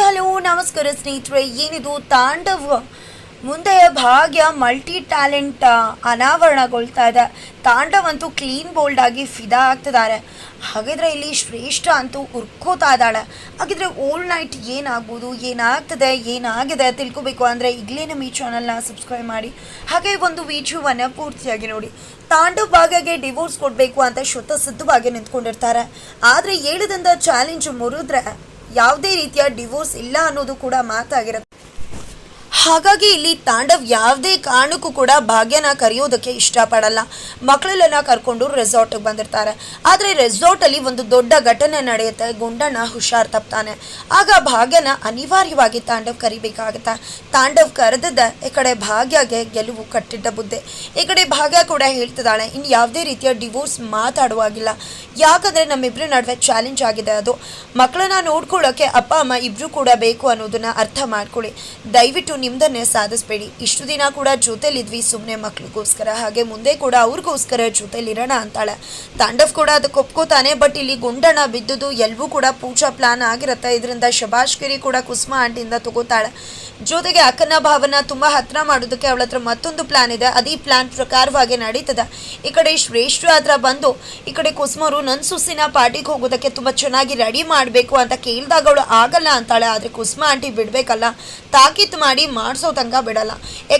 Hello, ನಮಸ್ಕಾರ ಸ್ನೇಹಿತರೆ. ಏನಿದು? ತಾಂಡವ ಮುಂದೆ ಭಾಗ್ಯ ಮಲ್ಟಿ ಟ್ಯಾಲೆಂಟ್ ಅನಾವರಣಗೊಳ್ತಾ ಇದೆ. ತಾಂಡವ್ ಅಂತೂ ಕ್ಲೀನ್ ಬೋಲ್ಡ್ ಆಗಿ ಫಿದಾ ಆಗ್ತಿದ್ದಾರೆ. ಹಾಗಿದ್ರೆ ಇಲ್ಲಿ ಶ್ರೇಷ್ಠ ಅಂತೂ ಉರ್ಕೋತಾ ಇದ್ದಾಳೆ. ಹಾಗಿದ್ರೆ ಓಲ್ಡ್ ನೈಟ್ ಏನಾಗ್ಬೋದು ಏನಾಗ್ತದೆ? ಏನಾಗಿದೆ? ತಿಳ್ಕೊಬೇಕು. ಅಂದರೆ ಈಗಲೇ ನಮ್ಮ ಈ ಚಾನಲ್ನ ಸಬ್ಸ್ಕ್ರೈಬ್ ಮಾಡಿ. ಹಾಗೆ ಒಂದು ವಿಡಿಯೋವನ್ನು ಪೂರ್ತಿಯಾಗಿ ನೋಡಿ. ತಾಂಡವ್ ಭಾಗ್ಯಗೆ ಡಿವೋರ್ಸ್ ಕೊಡಬೇಕು ಅಂತ ಶುದ್ಧ ಸಿದ್ಧವಾಗಿ ನಿಂತ್ಕೊಂಡಿರ್ತಾರೆ. ಆದರೆ ಹೇಳಿದಂಥ ಚಾಲೆಂಜ್ ಮುರಿದ್ರೆ ಯಾವುದೇ ರೀತಿಯ ಡಿವೋರ್ಸ್ ಇಲ್ಲ ಅನ್ನೋದು ಕೂಡ ಮಾತಾಗಿರುತ್ತೆ. ಹಾಗಾಗಿ ಇಲ್ಲಿ ತಾಂಡವ್ ಯಾವುದೇ ಕಾರಣಕ್ಕೂ ಕೂಡ ಭಾಗ್ಯನ ಕರೆಯೋದಕ್ಕೆ ಇಷ್ಟಪಡಲ್ಲ. ಮಕ್ಕಳೆಲ್ಲ ಕರ್ಕೊಂಡು ರೆಸಾರ್ಟಿಗೆ ಬಂದಿರ್ತಾರೆ. ಆದರೆ ರೆಸಾರ್ಟಲ್ಲಿ ಒಂದು ದೊಡ್ಡ ಘಟನೆ ನಡೆಯುತ್ತೆ. ಗುಂಡಣ್ಣ ಹುಷಾರ್ ತಪ್ತಾನೆ. ಆಗ ಭಾಗ್ಯನ ಅನಿವಾರ್ಯವಾಗಿ ತಾಂಡವ್ ಕರಿಬೇಕಾಗತ್ತೆ? ತಾಂಡವ್ ಕರೆದದ ಈ ಕಡೆ ಭಾಗ್ಯಗೆ ಗೆಲುವು ಕಟ್ಟಿದ್ದ ಬುದ್ಧೆ. ಈ ಕಡೆ ಭಾಗ್ಯ ಕೂಡ ಹೇಳ್ತಿದ್ದಾಳೆ ಇನ್ನು ಯಾವುದೇ ರೀತಿಯ ಡಿವೋರ್ಸ್ ಮಾತಾಡುವಾಗಿಲ್ಲ. ಯಾಕಂದರೆ ನಮ್ಮಿಬ್ಬರ ನಡುವೆ ಚಾಲೆಂಜ್ ಆಗಿದೆ ಅದು. ಮಕ್ಕಳನ್ನ ನೋಡ್ಕೊಳ್ಳೋಕೆ ಅಪ್ಪ, ಅಮ್ಮ ಇಬ್ಬರು ಕೂಡ ಬೇಕು ಅನ್ನೋದನ್ನ ಅರ್ಥ ಮಾಡ್ಕೊಳ್ಳಿ. ದಯವಿಟ್ಟು ನಿಮ್ದನ್ನೇ ಸಾಧಿಸ್ಬೇಡಿ. ಇಷ್ಟು ದಿನ ಕೂಡ ಜೊತೆಲಿದ್ವಿ ಸುಮ್ಮನೆ ಮಕ್ಳಿಗೋಸ್ಕರ. ಹಾಗೆ ಮುಂದೆ ಕೂಡ ಅವ್ರಿಗೋಸ್ಕರ ಜೊತೆಲಿರೋಣ ಅಂತಾಳೆ. ತಾಂಡವ್ ಕೂಡ ಅದಕ್ಕೆ ಒಪ್ಕೋತಾನೆ ಬಟ್ ಇಲ್ಲಿ ಗುಂಡಣ ಬಿದ್ದುದು ಎಲ್ಲವೂ ಕೂಡ ಪೂಜಾ ಪ್ಲಾನ್ ಆಗಿರುತ್ತೆ. ಇದರಿಂದ ಶಬಾಷ್ಗಿರಿ ಕೂಡ ಕುಸುಮ ಆಂಟಿಯಿಂದ ತಗೋತಾಳೆ. ಜೊತೆಗೆ ಅಕ್ಕನ ಭಾವನ ತುಂಬ ಹತ್ರ ಮಾಡೋದಕ್ಕೆ ಅವಳ ಹತ್ರ ಮತ್ತೊಂದು ಪ್ಲಾನ್ ಇದೆ. ಅದೇ ಪ್ಲಾನ್ ಪ್ರಕಾರವಾಗಿ ನಡೀತದೆ. ಈ ಕಡೆ ಶ್ರೇಷ್ಠ ಹತ್ರ ಬಂದು, ಈ ಕಡೆ ಕುಸುಮರು ನನ್ನ ಸುಸಿನ ಪಾರ್ಟಿಗೆ ಹೋಗೋದಕ್ಕೆ ತುಂಬ ಚೆನ್ನಾಗಿ ರೆಡಿ ಮಾಡಬೇಕು ಅಂತ ಕೇಳಿದಾಗ ಅವಳು ಆಗಲ್ಲ ಅಂತಾಳೆ. ಆದರೆ ಕುಸುಮ ಆಂಟಿ ಬಿಡಬೇಕಲ್ಲ. ತಾಕೀತು ಮಾಡಿ ಮಾಡಿಸೋ ತನಕ ಬಿಡಲ್ಲ.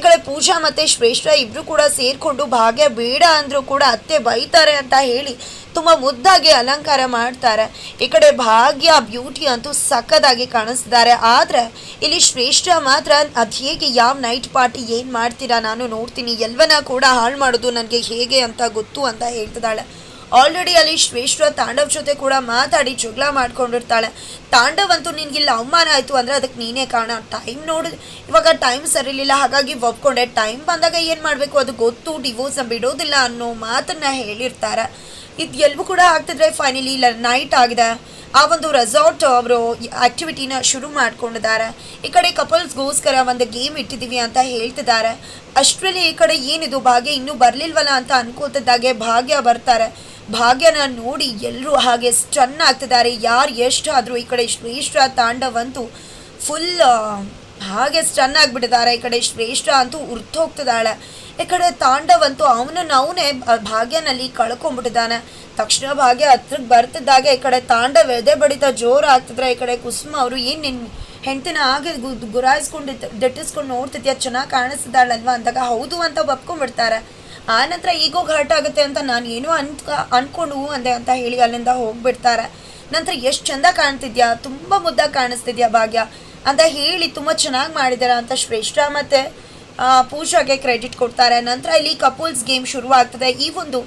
ಕಡೆ ಪೂಜಾ ಮತ್ತು ಶ್ರೇಷ್ಠ ಇಬ್ಬರು ಕೂಡ ಸೇರಿಕೊಂಡು ಭಾಗ್ಯ ಬೇಡ ಅಂದರೂ ಕೂಡ ಅತ್ತೆ ಬೈತಾರೆ ಅಂತ ಹೇಳಿ ತುಂಬ ಮುದ್ದಾಗಿ ಅಲಂಕಾರ ಮಾಡ್ತಾರೆ. ಈ ಕಡೆ ಭಾಗ್ಯ ಬ್ಯೂಟಿ ಅಂತೂ ಸಖತ್ತಾಗಿ ಕಾಣಿಸ್ತಿದ್ದಾರೆ. ಆದರೆ ಇಲ್ಲಿ ಶ್ರೇಷ್ಠ ಮಾತ್ರ ಅದು ಹೇಗೆ ಯಾವ ನೈಟ್ ಪಾರ್ಟಿ ಏನು ಮಾಡ್ತೀರಾ ನಾನು ನೋಡ್ತೀನಿ. ಎಲ್ಲವನ್ನ ಕೂಡ ಹಾಳು ಮಾಡೋದು ನನಗೆ ಹೇಗೆ ಅಂತ ಗೊತ್ತು ಅಂತ ಹೇಳ್ತಿದ್ದಾಳೆ. ಆಲ್ರೆಡಿ ಅಲ್ಲಿ ಶ್ರೇಷ್ಠ ತಾಂಡವ್ ಜೊತೆ ಕೂಡ ಮಾತಾಡಿ ಜಗಳ ಮಾಡ್ಕೊಂಡಿರ್ತಾಳೆ. ತಾಂಡವ್ ಅಂತೂ ನಿನಗಿಲ್ಲ ಅವಮಾನ ಆಯಿತು ಅಂದರೆ ಅದಕ್ಕೆ ನೀನೇ ಕಾರಣ. ಟೈಮ್ ನೋಡಿ. ಇವಾಗ ಟೈಮ್ ಸರಿಲಿಲ್ಲ ಹಾಗಾಗಿ ಒಪ್ಕೊಂಡೆ. ಟೈಮ್ ಬಂದಾಗ ಏನು ಮಾಡಬೇಕು? ಅದು ಗೊತ್ತು. ಡಿವೋರ್ಸ್ ಬಿಡೋದಿಲ್ಲ ಅನ್ನೋ ಮಾತನ್ನು ಹೇಳಿರ್ತಾರೆ. ಇದು ಎಲ್ಲವೂ ಕೂಡ ಆಗ್ತಿದ್ರೆ ಫೈನಲಿ ಇಲ್ಲ ನೈಟ್ ಆಗಿದೆ. ಆ ಒಂದು ರೆಸಾರ್ಟ್ ಅವರು ಆಕ್ಟಿವಿಟಿನ ಶುರು ಮಾಡ್ಕೊಂಡಿದ್ದಾರೆ. ಈ ಕಡೆ ಕಪಲ್ಸ್ಗೋಸ್ಕರ ಒಂದು ಗೇಮ್ ಇಟ್ಟಿದ್ದೀವಿ ಅಂತ ಹೇಳ್ತಿದ್ದಾರೆ. ಅಷ್ಟರಲ್ಲಿ ಈ ಕಡೆ ಏನಿದು? ಭಾಗ್ಯ ಇನ್ನೂ ಬರಲಿಲ್ವಲ್ಲ ಅಂತ ಅನ್ಕೋತಿದ್ದಾಗೆ ಭಾಗ್ಯ ಬರ್ತಾರೆ. ಭಾಗ್ಯನ ನೋಡಿ ಎಲ್ಲರೂ ಹಾಗೆ ಸ್ಟನ್ ಆಗ್ತಿದ್ದಾರೆ ಯಾರು ಎಷ್ಟಾದರೂ ಈ ಕಡೆ ಶ್ರೇಷ್ಠ ತಾಂಡವಂತೂ ಫುಲ್ ಹಾಗೆ ಸ್ಟನ್ ಆಗಿಬಿಟ್ಟಿದ್ದಾರೆ ಈ ಕಡೆ ಶ್ರೇಷ್ಠ ಅಂತೂ ಉರ್ತೋಗ್ತಿದ್ದಾಳೆ ಈ ಕಡೆ ತಾಂಡವಂತೂ ಅವನನ್ನು ಅವನೇ ಭಾಗ್ಯನಲ್ಲಿ ಕಳ್ಕೊಂಡ್ಬಿಟ್ಟಿದ್ದಾನೆ ತಕ್ಷಣ ಭಾಗ್ಯ ಹತ್ರಕ್ಕೆ ಬರ್ತಿದ್ದಾಗ. ಈ ಕಡೆ ತಾಂಡವ ಎದೆ ಬಡಿತ ಜೋರು ಆಗ್ತಿದ್ರೆ ಈ ಕಡೆ ಕುಸುಮ ಅವರು ಏನು ನಿನ್ನ ಹೆಂಡತಿನ ಹಾಗೆ ಗುರಾಯಿಸ್ಕೊಂಡು ದಟ್ಟಿಸ್ಕೊಂಡು ನೋಡ್ತಿದ್ಯಾ? ಚೆನ್ನಾಗಿ ಕಾಣಿಸ್ತಿದ್ದಾಳಲ್ವಾ? ಅಂದಾಗ ಹೌದು ಅಂತ ಒಪ್ಕೊಂಡ್ಬಿಡ್ತಾರೆ. ಆ ನಂತರ ಈಗೋ ಘಾಟ್ ಆಗುತ್ತೆ ಅಂತ ನಾನು ಏನೋ ಅನ್ಕ ಅನ್ಕೊಂಡು ಅಂದೆ ಅಂತ ಹೇಳಿ ಅಲ್ಲಿಂದ ಹೋಗ್ಬಿಡ್ತಾರೆ. ನಂತರ ಎಷ್ಟು ಚಂದ ಕಾಣ್ತಿದ್ಯಾ? ತುಂಬ ಮುದ್ದಾಗಿ ಕಾಣಿಸ್ತಿದ್ಯಾ ಭಾಗ್ಯ? ಅಂತ ಹೇಳಿ ತುಂಬ ಚೆನ್ನಾಗಿ ಮಾಡಿದಾರ ಅಂತ ಶ್ರೇಷ್ಠ ಮತ್ತೆ ಪೂಜಾಗೆ ಕ್ರೆಡಿಟ್ ಕೊಡ್ತಾರೆ. ನಂತರ ಇಲ್ಲಿ ಕಪಲ್ಸ್ ಗೇಮ್ ಶುರು ಆಗ್ತದೆ ಈ ಒಂದು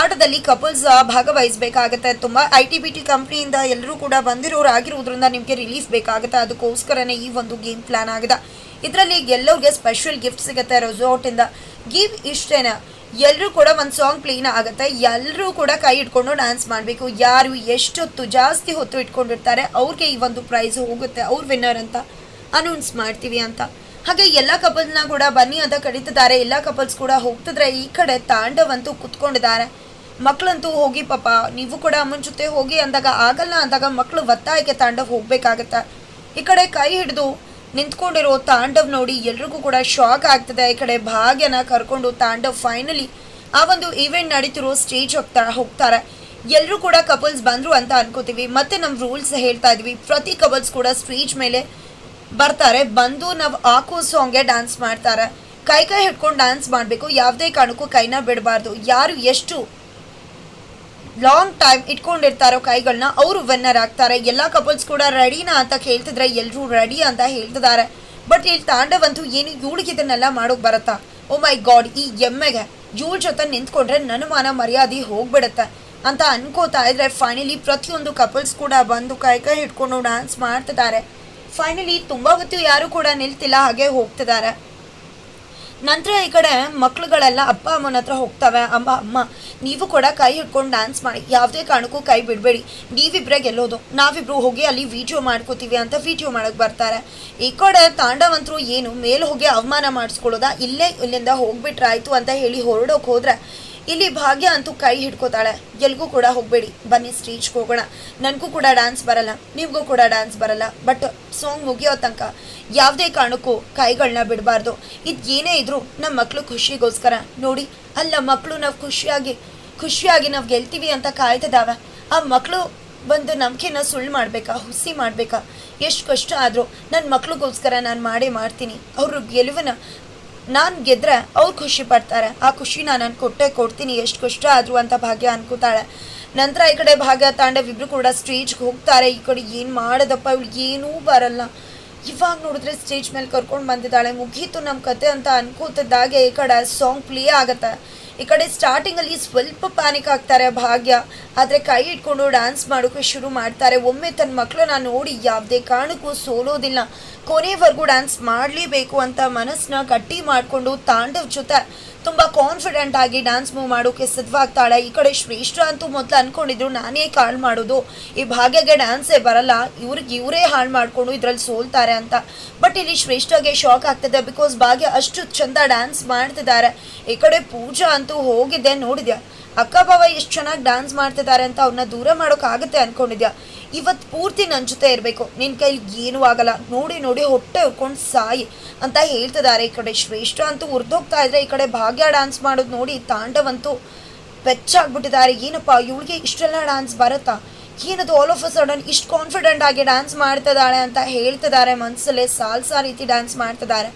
ಆಟದಲ್ಲಿ ಕಪಲ್ಸ್ ಭಾಗವಹಿಸಬೇಕಾಗತ್ತೆ. ತುಂಬ ಐ ಟಿ ಬಿ ಟಿ ಕಂಪ್ನಿಯಿಂದ ಎಲ್ಲರೂ ಕೂಡ ಬಂದಿರೋರು ಆಗಿರೋದ್ರಿಂದ ನಿಮಗೆ ರಿಲೀಫ್ ಬೇಕಾಗುತ್ತೆ. ಅದಕ್ಕೋಸ್ಕರನೇ ಈ ಒಂದು ಗೇಮ್ ಪ್ಲಾನ್ ಆಗಿದೆ. ಇದರಲ್ಲಿ ಎಲ್ಲರಿಗೆ ಸ್ಪೆಷಲ್ ಗಿಫ್ಟ್ ಸಿಗುತ್ತೆ ರೆಸಾರ್ಟಿಂದ ಗಿವ್ ಇಷ್ಟೇನ. ಎಲ್ಲರೂ ಕೂಡ ಒಂದು ಸಾಂಗ್ ಪ್ಲೇನ ಆಗುತ್ತೆ. ಎಲ್ಲರೂ ಕೂಡ ಕೈ ಇಟ್ಕೊಂಡು ಡ್ಯಾನ್ಸ್ ಮಾಡಬೇಕು. ಯಾರು ಎಷ್ಟೊತ್ತು ಜಾಸ್ತಿ ಹೊತ್ತು ಇಟ್ಕೊಂಡಿರ್ತಾರೆ, ಅವ್ರಿಗೆ ಈ ಒಂದು ಪ್ರೈಸ್ ಹೋಗುತ್ತೆ, ಅವ್ರು ವಿನ್ನರ್ ಅಂತ ಅನೌನ್ಸ್ ಮಾಡ್ತೀವಿ ಅಂತ. ಹಾಗೆ ಎಲ್ಲ ಕಪಲ್ಸ್ನ ಕೂಡ ಬನ್ನಿ ಅಂತ ಕರೀತಿದ್ದಾರೆ. ಎಲ್ಲ ಕಪಲ್ಸ್ ಕೂಡ ಹೋಗ್ತಿದ್ರೆ ಈ ಕಡೆ ತಾಂಡವಂತೂ ಕುತ್ಕೊಂಡಿದ್ದಾರೆ. ಮಕ್ಕಳಂತೂ ಹೋಗಿ ಪಾಪ, ನೀವು ಕೂಡ ಅಮ್ಮನ ಜೊತೆ ಹೋಗಿ ಅಂದಾಗ ಆಗಲ್ಲ ಅಂದಾಗ ಮಕ್ಕಳು ಒತ್ತಾಯಕ್ಕೆ ತಾಂಡವ್ ಹೋಗ್ಬೇಕಾಗತ್ತೆ. ಈ ಕಡೆ ಕೈ ಹಿಡಿದು ನಿಂತ್ಕೊಂಡಿರೋ ತಾಂಡವ್ ನೋಡಿ ಎಲ್ರಿಗೂ ಕೂಡ ಶಾಕ್ ಆಗ್ತದೆ. ಈ ಕಡೆ ಭಾಗ್ಯನ ಕರ್ಕೊಂಡು ತಾಂಡವ್ ಫೈನಲಿ ಆ ಒಂದು ಈವೆಂಟ್ ನಡೀತಿರೋ ಸ್ಟೇಜ್ ಹೋಗ್ತಾ, ಹೋಗ್ತಾರೆ. ಎಲ್ಲರೂ ಕೂಡ ಕಪಲ್ಸ್ ಬಂದರು ಅಂತ ಅನ್ಕೋತೀವಿ. ಮತ್ತೆ ನಮ್ಮ ರೂಲ್ಸ್ ಹೇಳ್ತಾ ಇದ್ವಿ. ಪ್ರತಿ ಕಪಲ್ಸ್ ಕೂಡ ಸ್ಟೇಜ್ ಮೇಲೆ ಬರ್ತಾರೆ. ಬಂದು ನಾವು ಹಾಕೋ ಸಾಂಗ್ಗೆ ಡ್ಯಾನ್ಸ್ ಮಾಡ್ತಾರೆ. ಕೈ ಕೈ ಹಿಡ್ಕೊಂಡು ಡ್ಯಾನ್ಸ್ ಮಾಡಬೇಕು. ಯಾವುದೇ ಕಾರಣಕ್ಕೂ ಕೈನ ಬಿಡಬಾರ್ದು. ಯಾರು ಎಷ್ಟು ಲಾಂಗ್ ಟೈಮ್ ಇಟ್ಕೊಂಡಿರ್ತಾರೋ ಕೈಗಳನ್ನ ಅವರು ವಿನ್ನರ್ ಆಗ್ತಾರೆ. ಎಲ್ಲ ಕಪಲ್ಸ್ ಕೂಡ ರೆಡಿನಾ ಅಂತ ಕೇಳ್ತಿದ್ರೆ ಎಲ್ಲರೂ ರೆಡಿ ಅಂತ ಹೇಳ್ತಿದ್ದಾರೆ. ಬಟ್ ಇಲ್ಲಿ ತಾಂಡವಂತೂ ಏನು ಇವಳಿಗೆ ಇದನ್ನೆಲ್ಲ ಮಾಡೋಕೆ ಬರತ್ತಾ? ಓ ಮೈ ಗಾಡ್ ಈ ಎಮ್ಮೆಗೆ ಇವಳ ಜೊತೆ ನಿಂತ್ಕೊಂಡ್ರೆ ನನ್ನ ಮಾನ ಮರ್ಯಾದೆ ಹೋಗ್ಬಿಡುತ್ತೆ ಅಂತ ಅನ್ಕೋತಾ ಇದ್ರೆ ಫೈನಲಿ ಪ್ರತಿಯೊಂದು ಕಪಲ್ಸ್ ಕೂಡ ಬಂದು ಕೈ ಕೈ ಹಿಡ್ಕೊಂಡು ಡ್ಯಾನ್ಸ್ ಮಾಡ್ತಿದ್ದಾರೆ. ಫೈನಲಿ ತುಂಬ ಹೊತ್ತು ಯಾರು ಕೂಡ ನಿಲ್ತಿಲ್ಲ, ಹಾಗೆ ಹೋಗ್ತಿದ್ದಾರೆ. ನಂತರ ಈ ಕಡೆ ಮಕ್ಳುಗಳೆಲ್ಲ ಅಪ್ಪ, ಅಮ್ಮನ ಹತ್ರ ಹೋಗ್ತವೆ, ಅಮ್ಮ ಅಮ್ಮ, ನೀವು ಕೂಡ ಕೈ ಹಿಡ್ಕೊಂಡು ಡ್ಯಾನ್ಸ್ ಮಾಡಿ, ಯಾವುದೇ ಕಾರಣಕ್ಕೂ ಕೈ ಬಿಡಬೇಡಿ. ನೀವಿಬ್ಬರೇ ಗೆಲ್ಲೋದು ನಾವಿಬ್ರು ಹೋಗಿ ಅಲ್ಲಿ ವಿಡಿಯೋ ಮಾಡ್ಕೋತೀವಿ ಅಂತ ವೀಡಿಯೋ ಮಾಡಕ್ಕೆ ಬರ್ತಾರೆ. ಈ ಕಡೆ ತಾಂಡವಂತರು ಏನು, ಮೇಲೆ ಹೋಗಿ ಅವಮಾನ ಮಾಡಿಸ್ಕೊಳ್ಳೋದಾ? ಇಲ್ಲೇ ಇಲ್ಲಿಂದ ಹೋಗ್ಬಿಟ್ರಾಯ್ತು ಅಂತ ಹೇಳಿ ಹೊರಡೋಕೆ ಹೋದ್ರೆ ಇಲ್ಲಿ ಭಾಗ್ಯ ಅಂತೂ ಕೈ ಹಿಡ್ಕೋತಾಳೆ. ಎಲ್ಗೂ ಕೂಡ ಹೋಗಬೇಡಿ. ಬನ್ನಿ ಸ್ಟೇಜ್ಗೆ ಹೋಗೋಣ. ನನಗೂ ಕೂಡ ಡ್ಯಾನ್ಸ್ ಬರಲ್ಲ. ನಿಮಗೂ ಕೂಡ ಡ್ಯಾನ್ಸ್ ಬರಲ್ಲ. ಬಟ್ ಸಾಂಗ್ ಮುಗಿಯೋ ತನಕ ಯಾವುದೇ ಕಾರಣಕ್ಕೂ ಕೈಗಳನ್ನ ಬಿಡಬಾರ್ದು. ಇದು ಏನೇ ಇದ್ರು ನಮ್ಮ ಮಕ್ಕಳು ಖುಷಿಗೋಸ್ಕರ. ನೋಡಿ, ಅಲ್ಲ ಮಕ್ಕಳು ನಾವು ಖುಷಿಯಾಗಿ ಖುಷಿಯಾಗಿ ನಾವು ಗೆಲ್ತೀವಿ ಅಂತ ಕಾಯ್ತಿದ್ದಾವೆ ಆ ಮಕ್ಕಳು ಬಂದು ನಂಬಿಕೆನ ಸುಳ್ಳು ಮಾಡಬೇಕಾ, ಹುಸಿ ಮಾಡಬೇಕಾ? ಎಷ್ಟು ಕಷ್ಟ ಆದರೂ ನನ್ನ ಮಕ್ಳಿಗೋಸ್ಕರ ನಾನು ಮಾಡೇ ಮಾಡ್ತೀನಿ. ಅವರು ಗೆಲುವನ್ನ ನಾನು ಗೆದ್ರೆ ಅವ್ರು ಖುಷಿ ಪಡ್ತಾರೆ. ಆ ಖುಷಿನ ನಾನು ಕೊಟ್ಟೆ ಕೊಡ್ತೀನಿ, ಎಷ್ಟು ಕಷ್ಟ ಆದರೂ ಅಂತ ಭಾಗ್ಯ ಅನ್ಕೋತಾಳೆ. ನಂತರ ಈ ಕಡೆ ಭಾಗ್ಯ ತಾಂಡವ್ ಇಬ್ರು ಕೂಡ ಸ್ಟೇಜ್ಗೆ ಹೋಗ್ತಾರೆ. ಈ ಕಡೆ ಏನು ಮಾಡೋದಪ್ಪ, ಇವ್ಳು ಏನೂ ಬರಲ್ಲ. ಇವಾಗ ನೋಡಿದ್ರೆ ಸ್ಟೇಜ್ ಮೇಲೆ ಕರ್ಕೊಂಡು ಬಂದಿದ್ದಾಳೆ. ಮುಗೀತು ನಮ್ಮ ಕತೆ ಅಂತ ಅನ್ಕೋತಿದ್ದಾಗೆ ಈ ಕಡೆ ಸಾಂಗ್ ಪ್ಲೇ ಆಗುತ್ತೆ. ಈ ಕಡೆ ಸ್ಟಾರ್ಟಿಂಗಲ್ಲಿ ಸ್ವಲ್ಪ ಪ್ಯಾನಿಕ್ ಆಗ್ತಾರೆ ಭಾಗ್ಯ. ಆದರೆ ಕೈ ಇಟ್ಕೊಂಡು ಡ್ಯಾನ್ಸ್ ಮಾಡೋಕೆ ಶುರು ಮಾಡ್ತಾರೆ. ಒಮ್ಮೆ ತನ್ನ ಮಕ್ಕಳನ್ನ ನೋಡಿ ಯಾವುದೇ ಕಾರಣಕ್ಕೂ ಸೋಲೋದಿಲ್ಲ. ಕೊನೆವರೆಗೂ ಡ್ಯಾನ್ಸ್ ಮಾಡಲೇಬೇಕು ಅಂತ ಮನಸ್ಸನ್ನ ಗಟ್ಟಿ ಮಾಡಿಕೊಂಡು ತಾಂಡವ್ ಜೊತೆ ತುಂಬ ಕಾನ್ಫಿಡೆಂಟ್ ಆಗಿ ಡ್ಯಾನ್ಸ್ ಮೂವ್ ಮಾಡೋಕೆ ಸಿದ್ಧವಾಗ್ತಾಳೆ. ಈ ಕಡೆ ಶ್ರೇಷ್ಠ ಅಂತೂ ಮೊದಲು ಅನ್ಕೊಂಡಿದ್ರು, ನಾನೇ ಕಾಳು ಮಾಡೋದು. ಈ ಭಾಗ್ಯಗೆ ಡ್ಯಾನ್ಸೇ ಬರಲ್ಲ. ಇವ್ರಿಗೆ ಇವರೇ ಹಾಳು ಮಾಡಿಕೊಂಡು ಇದರಲ್ಲಿ ಸೋಲ್ತಾರೆ ಅಂತ. ಬಟ್ ಇಲ್ಲಿ ಶ್ರೇಷ್ಠಗೆ ಶಾಕ್ ಆಗ್ತದೆ ಬಿಕಾಸ್ ಭಾಗ್ಯ ಅಷ್ಟು ಚಂದ ಡ್ಯಾನ್ಸ್ ಮಾಡ್ತಿದ್ದಾರೆ. ಈ ಕಡೆ ಪೂಜಾ ಅಂತೂ ಹೋಗಿದ್ದೆ ನೋಡಿದ್ಯಾ? ಅಕ್ಕ ಬಾವ ಎಷ್ಟು ಚೆನ್ನಾಗಿ ಡ್ಯಾನ್ಸ್ ಮಾಡ್ತಿದ್ದಾರೆ ಅಂತ ಅವ್ರನ್ನ ದೂರ ಮಾಡೋಕ್ಕಾಗುತ್ತೆ ಅನ್ಕೊಂಡಿದ್ಯಾ? ಇವತ್ತು ಪೂರ್ತಿ ನನ್ನ ಜೊತೆ ಇರಬೇಕು. ನಿನ್ನ ಕೈಲಿ ಏನೂ ಆಗಲ್ಲ. ನೋಡಿ ನೋಡಿ, ಹೊಟ್ಟೆ ಉರ್ಕೊಂಡು ಸಾಯಿ ಅಂತ ಹೇಳ್ತಿದ್ದಾರೆ ಈ ಕಡೆ ಶ್ರೇಷ್ಠ ಅಂತೂ ಉರ್ದೋಗ್ತಾ ಇದ್ರೆ ಈ ಕಡೆ ಭಾಗ್ಯ ಡ್ಯಾನ್ಸ್ ಮಾಡೋದು ನೋಡಿ ತಾಂಡವಂತೂ ಬೆಚ್ಚಾಗ್ಬಿಟ್ಟಿದ್ದಾರೆ. ಏನಪ್ಪ, ಇವಳಿಗೆ ಇಷ್ಟೆಲ್ಲ ಡ್ಯಾನ್ಸ್ ಬರುತ್ತಾ? ಏನದು ಆಲ್ ಆಫ್ ಅ ಸಡನ್ ಇಷ್ಟು ಕಾನ್ಫಿಡೆಂಟ್ ಆಗಿ ಡ್ಯಾನ್ಸ್ ಮಾಡ್ತಿದ್ದಾಳೆ ಅಂತ ಹೇಳ್ತಿದ್ದಾರೆ. ಮನಸ್ಸಲ್ಲೇ ಸಾಲ್ಸಾ ರೀತಿ ಡ್ಯಾನ್ಸ್ ಮಾಡ್ತಿದ್ದಾರೆ.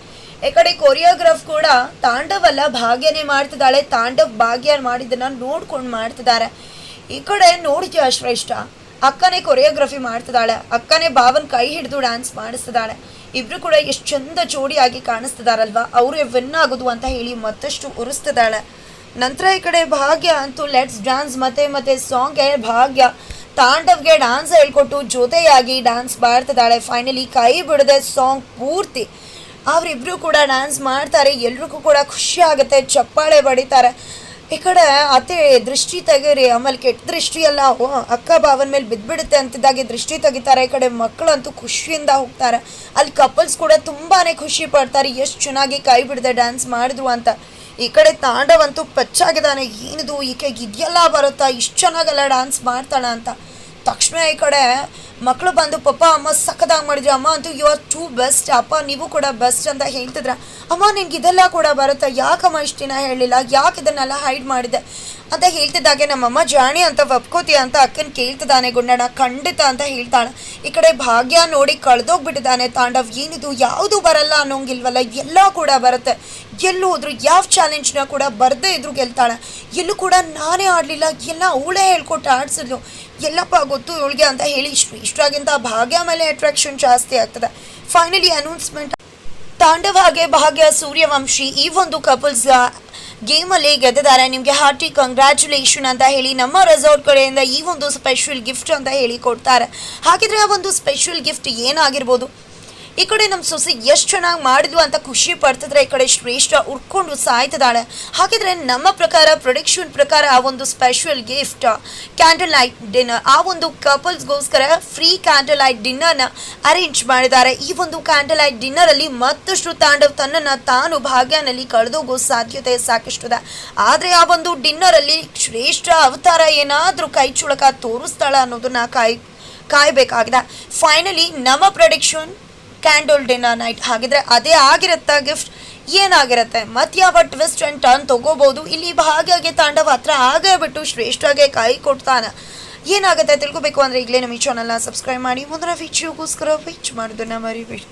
ಈ ಕಡೆ ಕೊರಿಯೋಗ್ರಾಫ್ ಕೂಡ ತಾಂಡವಲ್ಲ ಭಾಗ್ಯನೇ ಮಾಡ್ತಿದ್ದಾಳೆ. ತಾಂಡವ್ ಭಾಗ್ಯ ಮಾಡಿದ್ದನ್ನ ನೋಡ್ಕೊಂಡು ಮಾಡ್ತಿದ್ದಾರೆ. ಈ ಕಡೆ ನೋಡಿದ್ಯಾ ಶ್ರೇಷ್ಠ? ಅಕ್ಕನೇ ಕೊರಿಯೋಗ್ರಫಿ ಮಾಡ್ತಿದ್ದಾಳೆ. ಅಕ್ಕನೇ ಭಾವನ್ ಕೈ ಹಿಡಿದು ಡ್ಯಾನ್ಸ್ ಮಾಡಿಸ್ತಿದ್ದಾಳೆ. ಇಬ್ರು ಕೂಡ ಎಷ್ಟು ಚಂದ ಜೋಡಿಯಾಗಿ ಕಾಣಿಸ್ತಿದಾರಲ್ವಾ ಅವರೇ ವಿನ್ ಆಗೋದು ಅಂತ ಹೇಳಿ ಮತ್ತಷ್ಟು ಉರಿಸ್ತಿದ್ದಾಳೆ ನಂತರ ಈ ಕಡೆ ಭಾಗ್ಯ ಅಂತೂ ಲೆಟ್ಸ್ ಡ್ಯಾನ್ಸ್ ಮತ್ತೆ ಮತ್ತೆ ಸಾಂಗ್ಗೆ ಭಾಗ್ಯ. ತಾಂಡವ್ಗೆ ಡ್ಯಾನ್ಸ್ ಹೇಳ್ಕೊಟ್ಟು ಜೊತೆಯಾಗಿ ಡ್ಯಾನ್ಸ್ ಮಾಡ್ತಿದ್ದಾಳೆ. ಫೈನಲಿ ಕೈ ಬಿಡದೆ ಸಾಂಗ್ ಪೂರ್ತಿ ಅವರಿಬ್ರು ಕೂಡ ಡ್ಯಾನ್ಸ್ ಮಾಡ್ತಾರೆ, ಎಲ್ರಿಗೂ ಕೂಡ ಖುಷಿ ಆಗುತ್ತೆ, ಚಪ್ಪಾಳೆ ಬಡಿತಾರೆ ಈ ಕಡೆ ಅತ್ತೆ ದೃಷ್ಟಿ ತೆಗೀರಿ, ಆಮೇಲೆ ಕೆಟ್ಟ ದೃಷ್ಟಿ ಎಲ್ಲ ಅಕ್ಕ ಭಾವನ ಮೇಲೆ ಬಿದ್ದುಬಿಡುತ್ತೆ ಅಂತಿದ್ದಾಗೆ ದೃಷ್ಟಿ ತೆಗಿತಾರೆ. ಈ ಕಡೆ ಮಕ್ಕಳಂತೂ ಖುಷಿಯಿಂದ ಹೋಗ್ತಾರೆ. ಅಲ್ಲಿ ಕಪಲ್ಸ್ ಕೂಡ ತುಂಬಾ ಖುಷಿ ಪಡ್ತಾರೆ, ಎಷ್ಟು ಚೆನ್ನಾಗಿ ಕೈ ಬಿಡದೆ ಡ್ಯಾನ್ಸ್ ಮಾಡಿದ್ರು ಅಂತ. ಈ ಕಡೆ ತಾಂಡವಂತೂ ಪಚ್ಚಾಗಿದ್ದಾನೆ, ಏನಿದು ಈಕೆಗೆ ಇದೆಲ್ಲ ಬರುತ್ತಾ, ಇಷ್ಟು ಚೆನ್ನಾಗೆಲ್ಲ ಡ್ಯಾನ್ಸ್ ಮಾಡ್ತಾಳೆ ಅಂತ ತಕ್ಷಣ ಈ ಕಡೆ ಮಕ್ಕಳು ಬಂದು, ಪಪ್ಪ, ಅಮ್ಮ ಸಖದಾಗಿ ಮಾಡಿದ್ರು ಅಮ್ಮ ಅಂತೂ ಯು ಆರ್ ಟೂ ಬೆಸ್ಟ್. ಅಪ್ಪ, ನೀವು ಕೂಡ ಬೆಸ್ಟ್ ಅಂತ ಹೇಳ್ತಿದ್ರ. ಅಮ್ಮ, ನಿನ್ಗೆ ಇದೆಲ್ಲ ಕೂಡ ಬರುತ್ತೆ? ಯಾಕಮ್ಮ ಇಷ್ಟು ದಿನ ಹೇಳಲಿಲ್ಲ ಯಾಕೆ ಇದನ್ನೆಲ್ಲ ಹೈಡ್ ಮಾಡಿದೆ? ಅಂತ ಹೇಳ್ತಿದ್ದಾಗೆ ನಮ್ಮಮ್ಮ. ಜಾಣಿ ಅಂತ ಒಪ್ಕೋತಿ ಅಂತ ಅಕ್ಕನ ಕೇಳ್ತಿದ್ದಾನೆ ಗುಂಡಣ್ಣ. ಖಂಡಿತ ಅಂತ ಹೇಳ್ತಾಳೆ. ಈ ಕಡೆ ಭಾಗ್ಯ ನೋಡಿ ಕಳೆದೋಗ್ಬಿಟ್ಟಿದ್ದಾನೆ ತಾಂಡವ್. ಏನಿದು? ಯಾವುದು ಬರಲ್ಲ ಅನ್ನೋಂಗಿಲ್ವಲ್ಲ? ಎಲ್ಲ ಕೂಡ ಬರುತ್ತೆ. ಎಲ್ಲೂ ಹೋದ್ರು ಯಾವ ಚಾಲೆಂಜ್ನ ಕೂಡ ಬರದೇ ಇದ್ರು ಗೆಲ್ತಾಳೆ. ಎಲ್ಲೂ ಕೂಡ ನಾನೇ ಆಡಲಿಲ್ಲ. ಎಲ್ಲ ಅವಳೇ ಹೇಳ್ಕೊಟ್ಟು ಆಡ್ಸಿದ್ಲು. ಎಲ್ಲಪ್ಪ ಗೊತ್ತು ಇವಳಿಗೆ ಅಂತ ಹೇಳಿ ಇಷ್ಟು ಇಷ್ಟಾಗಿಂತ ಭಾಗ್ಯ ಮೇಲೆ ಅಟ್ರಾಕ್ಷನ್ ಜಾಸ್ತಿ ಆಗ್ತದೆ. ಫೈನಲಿ ಅನೌನ್ಸ್ಮೆಂಟ್ ತಾಂಡವ ಹಾಗೆ ಭಾಗ್ಯ ಸೂರ್ಯವಂಶಿ ಈ ಒಂದು ಕಪಲ್ಸ್ ಗೇಮಲ್ಲಿ ಗೆದ್ದಿದ್ದಾರೆ. ನಿಮಗೆ ಹಾರ್ಟಿ ಕಂಗ್ರ್ಯಾಚುಲೇಷನ್ ಅಂತ ಹೇಳಿ ನಮ್ಮ ರೆಸಾರ್ಟ್ ಕಡೆಯಿಂದ ಈ ಒಂದು ಸ್ಪೆಷಲ್ ಗಿಫ್ಟ್ ಅಂತ ಹೇಳಿ ಕೊಡ್ತಾರೆ. ಹಾಗಿದ್ರೆ ಆ ಒಂದು ಸ್ಪೆಷಲ್ ಗಿಫ್ಟ್ ಏನಾಗಿರ್ಬೋದು? ಈ ಕಡೆ ನಮ್ಮ ಸೊಸೆ ಎಷ್ಟು ಚೆನ್ನಾಗಿ ಮಾಡಿದ್ವು ಅಂತ ಖುಷಿ ಪಡ್ತಿದ್ರೆ ಈ ಕಡೆ ಶ್ರೇಷ್ಠ ಉರ್ಕೊಂಡು ಸಾಯ್ತಿದ್ದಾಳೆ. ಹಾಗಿದ್ರೆ ನಮ್ಮ ಪ್ರಕಾರ ಪ್ರೊಡಿಕ್ಷನ್ ಪ್ರಕಾರ ಆ ಒಂದು special gift candle light dinner ಆ ಒಂದು ಕಪಲ್ಸ್ಗೋಸ್ಕರ ಫ್ರೀ ಕ್ಯಾಂಡಲ್ ಲೈಟ್ ಡಿನ್ನರ್ನ ಅರೇಂಜ್ ಮಾಡಿದ್ದಾರೆ. ಈ ಒಂದು ಕ್ಯಾಂಡಲ್ ಲೈಟ್ ಡಿನ್ನರಲ್ಲಿ ಮತ್ತಷ್ಟು ತಾಂಡವ್ ತನ್ನನ್ನು ತಾನು ಭಾಗ್ಯನಲ್ಲಿ ಕಳೆದೋಗೋ ಸಾಧ್ಯತೆ ಸಾಕಷ್ಟಿದೆ. ಆದರೆ ಆ ಒಂದು ಡಿನ್ನರಲ್ಲಿ ಶ್ರೇಷ್ಠ ಅವತಾರ ಏನಾದರೂ ಕೈ ಚುಳಕ ತೋರಿಸ್ತಾಳ ಅನ್ನೋದನ್ನ ಕಾಯ್, ಕಾಯಬೇಕಾಗಿದೆ. ಫೈನಲಿ ನಮ್ಮ ಪ್ರೊಡಿಕ್ಷನ್ ಕ್ಯಾಂಡಲ್ ಡಿನ್ನರ್ ನೈಟ್ ಹಾಗಿದ್ರೆ ಅದೇ ಆಗಿರುತ್ತಾ ಗಿಫ್ಟ್ ಏನಾಗಿರುತ್ತೆ? ಮತ್ತೆ ಯಾವ ಟ್ವಿಸ್ಟ್ ಅಂಡ್ ಟರ್ನ್ ತಗೋಬಹುದು ಇಲ್ಲಿ ಭಾಗಿಯಾಗಿ ತಾಂಡವ ಹತ್ರ ಆಗೇ ಬಿಟ್ಟು ಶ್ರೇಷ್ಠಗೆ ಕೈ ಕೊಡ್ತಾನೆ. ಏನಾಗುತ್ತೆ ತಿಳ್ಕೊಬೇಕು ಅಂದರೆ ಈಗಲೇ ನಮ್ಮ ಈ ಚಾನಲ್ನ ಸಬ್ಸ್ಕ್ರೈಬ್ ಮಾಡಿ. ಮುಂದಿನ ವಿಡಿಯೋಗೋಸ್ಕರ ವೀಚ್ ಮಾಡೋದನ್ನ ಮರಿಬೇಡಿ.